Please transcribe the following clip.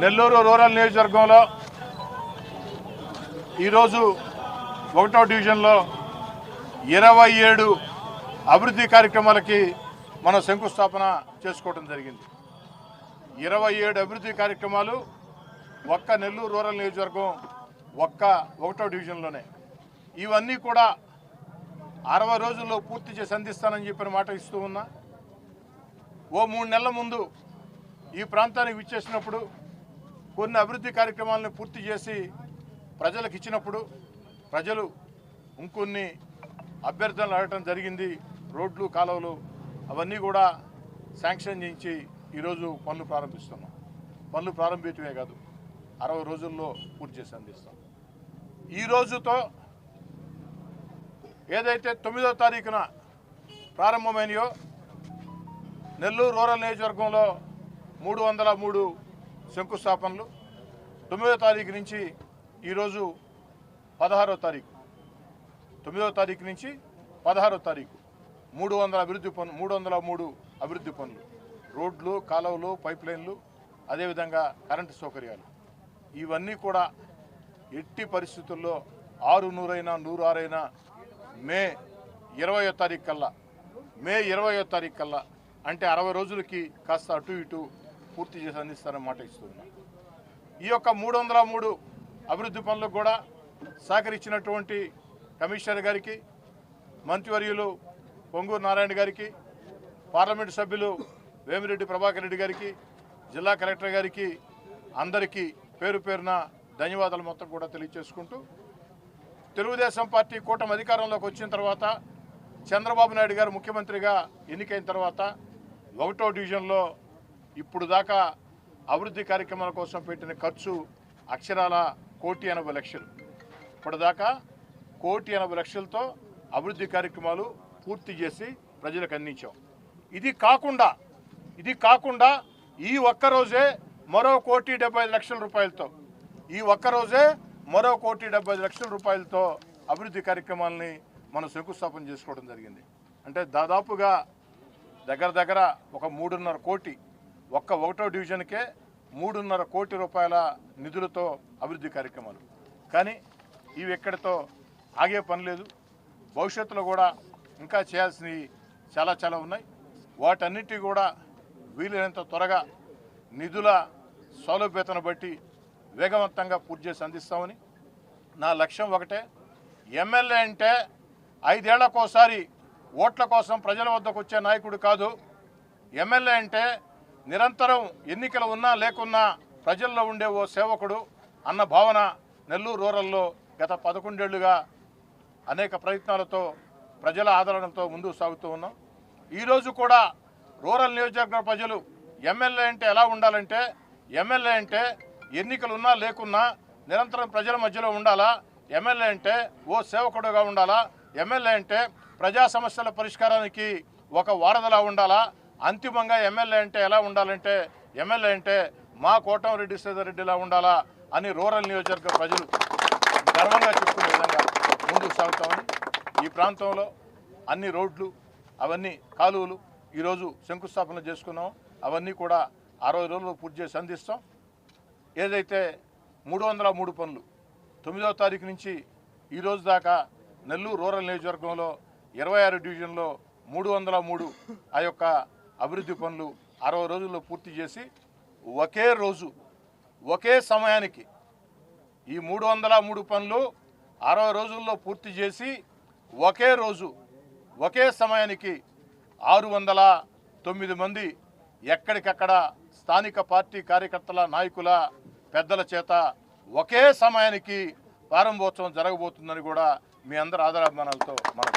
Nellore rural నియోజకవర్గంలో ఈరోజు ఒకటో డివిజన్లో ఇరవై ఏడు అభివృద్ధి కార్యక్రమాలకి మనం శంకుస్థాపన చేసుకోవడం జరిగింది. ఇరవై ఏడు అభివృద్ధి కార్యక్రమాలు ఒక్క నెల్లూరు రూరల్ నియోజకవర్గం ఒక్క ఒకటో డివిజన్లోనే. ఇవన్నీ కూడా అరవై రోజుల్లో పూర్తి చేసి అందిస్తానని చెప్పిన మాట ఇస్తూ ఉన్నా. ఓ మూడు నెలల ముందు ఈ ప్రాంతానికి విచ్చేసినప్పుడు కొన్ని అభివృద్ధి కార్యక్రమాలను పూర్తి చేసి ప్రజలకు ఇచ్చినప్పుడు ప్రజలు ఇంకొన్ని అభ్యర్థనలు అడగటం జరిగింది. రోడ్లు కాలువలు అవన్నీ కూడా శాంక్షన్ చేయించి ఈరోజు పనులు ప్రారంభిస్తున్నాం. పనులు ప్రారంభించడమే కాదు అరవై రోజుల్లో పూర్తి చేసి అందిస్తాం. ఈ రోజుతో ఏదైతే తొమ్మిదో తారీఖున ప్రారంభమైనయో నెల్లూరు రూరల్ నియోజకవర్గంలో మూడు వందల మూడు శంకుస్థాపనలు. తొమ్మిదో తారీఖు నుంచి ఈరోజు పదహారో తారీఖు. తొమ్మిదో తారీఖు నుంచి పదహారో తారీఖు. మూడు వందల అభివృద్ధి పనులు మూడు వందల మూడు అభివృద్ధి పనులు. రోడ్లు కాలువలు పైప్ లైన్లు అదేవిధంగా కరెంటు సౌకర్యాలు. ఇవన్నీ కూడా ఎట్టి పరిస్థితుల్లో ఆరు నూరైనా నూరు ఆరైనా మే ఇరవయో తారీఖు కల్లా మే ఇరవయో తారీఖు కల్లా అంటే అరవై రోజులకి కాస్త అటు ఇటు పూర్తి చేసి అందిస్తారని మాట ఇస్తున్నా. ఈ యొక్క మూడు వందల మూడు అభివృద్ధి పనులకు కూడా సహకరించినటువంటి కమిషనర్ గారికి మంత్రివర్యులు పొంగూరు నారాయణ గారికి పార్లమెంటు సభ్యులు వేమిరెడ్డి ప్రభాకర్ రెడ్డి గారికి జిల్లా కలెక్టర్ గారికి అందరికీ పేరు పేరున ధన్యవాదాలు మొత్తం కూడా తెలియజేసుకుంటూ తెలుగుదేశం పార్టీ కూటమి అధికారంలోకి వచ్చిన తర్వాత చంద్రబాబు నాయుడు గారు ముఖ్యమంత్రిగా ఎన్నికైన తర్వాత ఒకటో డివిజన్లో ఇప్పుడు దాకా అభివృద్ధి కార్యక్రమాల కోసం పెట్టిన ఖర్చు అక్షరాల కోటి ఎనభై లక్షలు. ఇప్పటిదాకా కోటి ఎనభై లక్షలతో అభివృద్ధి కార్యక్రమాలు పూర్తి చేసి ప్రజలకు అందించాం. ఇది కాకుండా ఇది కాకుండా ఈ ఒక్క రోజే మరో కోటి డెబ్బై లక్షల రూపాయలతో ఈ ఒక్క రోజే మరో కోటి డెబ్బై లక్షల రూపాయలతో అభివృద్ధి కార్యక్రమాలని మనం శంకుస్థాపన చేసుకోవడం జరిగింది. అంటే దాదాపుగా దగ్గర దగ్గర ఒక మూడున్నర కోటి ఒక్క ఒకటో డివిజన్కే మూడున్నర కోటి రూపాయల నిధులతో అభివృద్ధి కార్యక్రమాలు. కానీ ఇవి ఎక్కడితో ఆగే పని లేదు. భవిష్యత్తులో కూడా ఇంకా చేయాల్సినవి చాలా చాలా ఉన్నాయి. వాటన్నిటి కూడా వీలైనంత త్వరగా నిధుల సౌలభ్యతను బట్టి వేగవంతంగా పూర్తి చేసి అందిస్తామని నా లక్ష్యం ఒకటే. ఎమ్మెల్యే అంటే ఐదేళ్ళకోసారి ఓట్ల కోసం ప్రజల వద్దకు వచ్చే నాయకుడు కాదు. ఎమ్మెల్యే అంటే నిరంతరం ఎన్నికలు ఉన్నా లేకున్నా ప్రజల్లో ఉండే ఓ సేవకుడు అన్న భావన నెల్లూరు రూరల్లో గత పదకొండేళ్ళుగా అనేక ప్రయత్నాలతో ప్రజల ఆదరణతో ముందుకు సాగుతూ ఉన్నాం. ఈరోజు కూడా రూరల్ నియోజకవర్గ ప్రజలు ఎమ్మెల్యే అంటే ఎలా ఉండాలంటే ఎమ్మెల్యే అంటే ఎన్నికలు ఉన్నా లేకున్నా నిరంతరం ప్రజల మధ్యలో ఉండాలా? ఎమ్మెల్యే అంటే ఓ సేవకుడుగా ఉండాలా? ఎమ్మెల్యే అంటే ప్రజా సమస్యల పరిష్కారానికి ఒక వారధలా ఉండాలా? అంతిమంగా ఎమ్మెల్యే అంటే ఎలా ఉండాలంటే ఎమ్మెల్యే అంటే మా కోటంరెడ్డి రెడ్డిలా ఉండాలా అని రూరల్ నియోజకవర్గ ప్రజలు గర్వంగా చెప్పుకునే విధంగా ముందుకు సాగుతామని ఈ ప్రాంతంలో అన్ని రోడ్లు అవన్నీ కాలువలు ఈరోజు శంకుస్థాపన చేసుకున్నాం. అవన్నీ కూడా అరవై రోజులు పూర్తి చేసి అందిస్తాం. ఏదైతే మూడు వందల మూడు పనులు తొమ్మిదవ తారీఖు నుంచి ఈరోజు దాకా నెల్లూరు రూరల్ నియోజకవర్గంలో ఇరవై ఆరు డివిజన్లో మూడు వందల మూడు ఆ యొక్క అభివృద్ధి పనులు అరవై రోజుల్లో పూర్తి చేసి ఒకే రోజు ఒకే సమయానికి ఈ మూడు వందల మూడు పనులు అరవై రోజుల్లో పూర్తి చేసి ఒకే రోజు ఒకే సమయానికి ఆరు వందల తొమ్మిది మంది ఎక్కడికక్కడ స్థానిక పార్టీ కార్యకర్తల నాయకుల పెద్దల చేత ఒకే సమయానికి ప్రారంభోత్సవం జరగబోతుందని కూడా మీ అందరి ఆదరాభిమానాలతో మనం